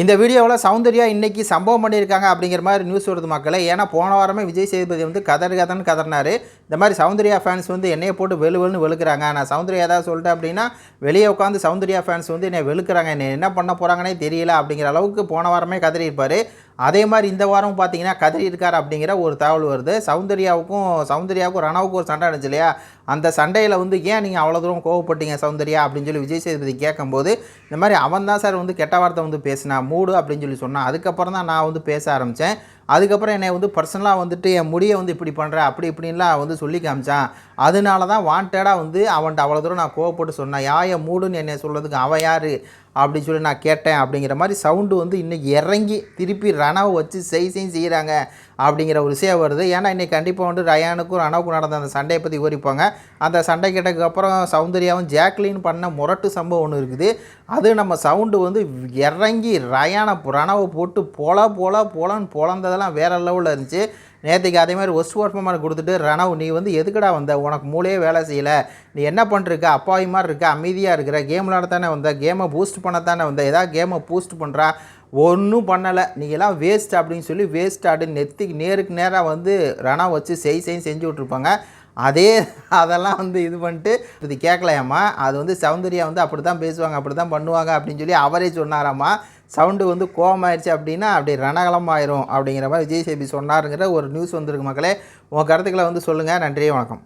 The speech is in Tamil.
இந்த வீடியோவில் சௌந்தர்யா இன்றைக்கி சம்பவம் பண்ணியிருக்காங்க அப்படிங்கிற மாதிரி நியூஸ் வருது மக்களை. ஏன்னா போன வாரமே விஜய் சேதுபதி வந்து கதர் கதன்னு கதறினாரு. இந்த மாதிரி சௌந்தர்யா ஃபேன்ஸ் வந்து என்னையை போட்டு வெளு வெளுன்னு வெளுக்கிறாங்க. நான் சௌந்தர்யா ஏதாவது சொல்லிட்டேன் அப்படின்னா வெளியே உட்காந்து சௌந்தர்யா ஃபேன்ஸ் வந்து என்னை வெளுக்கிறாங்க. என்னை என்ன பண்ண போகிறாங்கன்னே தெரியல அப்படிங்கிற அளவுக்கு போன வாரமே கதறியிருப்பார். அதே மாதிரி இந்த வாரம் பார்த்தீங்கன்னா கதறி இருக்கார் அப்படிங்கிற ஒரு தகவல் வருது. சௌந்தர்யாவுக்கும் சௌந்தர்யாவுக்கும் ரணாவுக்கும் ஒரு சண்டை நடந்துச்சு இல்லையா? அந்த சண்டையில் வந்து ஏன் நீங்கள் அவ்வளோ தூரம் கோவப்பட்டீங்க சௌந்தர்யா அப்படின்னு சொல்லி விஜய் சேதுபதி கேட்கும்போது இந்த மாதிரி அவன் தான் சார் வந்து கெட்ட வார்த்தை வந்து பேசினா மூடு அப்படின்னு சொல்லி சொன்னான். அதுக்கப்புறம் தான் நான் வந்து பேச ஆரம்பித்தேன் அதுக்கப்புறம் என்னை வந்து பர்சனலாக வந்துட்டு என் முடியை வந்து இப்படி பண்ணுறேன் அப்படி இப்படின்லாம் வந்து சொல்லி காமிச்சான். அதனால தான் வாண்டடாக வந்து அவன்கிட்ட அவ்வளோ தூரம் நான் கோவப்பட்டு சொன்னேன். யாய மூடுன்னு என்னை சொல்கிறதுக்கு அவன் யார்? அப்படின்னு சொல்லி நான் கேட்டேன். அப்படிங்கிற மாதிரி சவுண்டு வந்து இன்றைக்கி இறங்கி திருப்பி ரணவை வச்சு செய் செய் செய்கிறாங்க அப்படிங்கிற ஒரு விஷயம் வருது. ஏன்னா இன்றைக்கி கண்டிப்பாக வந்து ரயானுக்கும் ரணவுக்கும் நடந்த அந்த சண்டையை பற்றி விவரிப்பாங்க. அந்த சண்டை கிட்டக்கு அப்புறம் சௌந்தர்யாவும் ஜாக்லின் பண்ண முரட்டு சம்பவம் ஒன்று இருக்குது. அது நம்ம சவுண்டு வந்து இறங்கி ரயானை ரணவை போட்டு போல போல போலன்னு பொழந்ததெல்லாம் வேறு லெவலில் இருந்துச்சு. நேற்றுக்கு அதே மாதிரி ஒஸ்ட் பர்ஃபார்மர் கொடுத்துட்டு ரணவ் நீ வந்து எதுக்குடா வந்த? உனக்கு மூளையே வேலை செய்யலை. நீ என்ன பண்ணுறக்க அப்பாவி மாதிரி இருக்க அமைதியாக இருக்கிற கேம் விளாட தானே வந்த கேமை பூஸ்ட் பண்ண தானே வந்த ஏதாவது கேமை பூஸ்ட் பண்ணுறா ஒன்றும் பண்ணலை. நீங்களாம் வேஸ்ட் அப்படின்னு சொல்லி வேஸ்ட் ஆடு நெத்திக்கு நேருக்கு நேராக வந்து ரணம் வச்சு செய் செய் செஞ்சு விட்ருப்பாங்க அதே அதெல்லாம் வந்து இது பண்ணிட்டு இது கேட்கலையாம்மா அது வந்து சௌந்தர்யா வந்து அப்படி தான் பேசுவாங்க அப்படி தான் பண்ணுவாங்க அப்படின்னு சொல்லி அவரே சொன்னாராம்மா. சவுண்டு வந்து கோவமாயிருச்சு அப்படின்னா அப்படி ரணகலம் ஆயிரும் அப்படிங்கிற மாதிரி விஜய் சேபி சொன்னாருங்கிற ஒரு நியூஸ் வந்திருக்கு மக்களே. உங்கள் கருத்துக்களை வந்து சொல்லுங்கள் நன்றி வணக்கம்.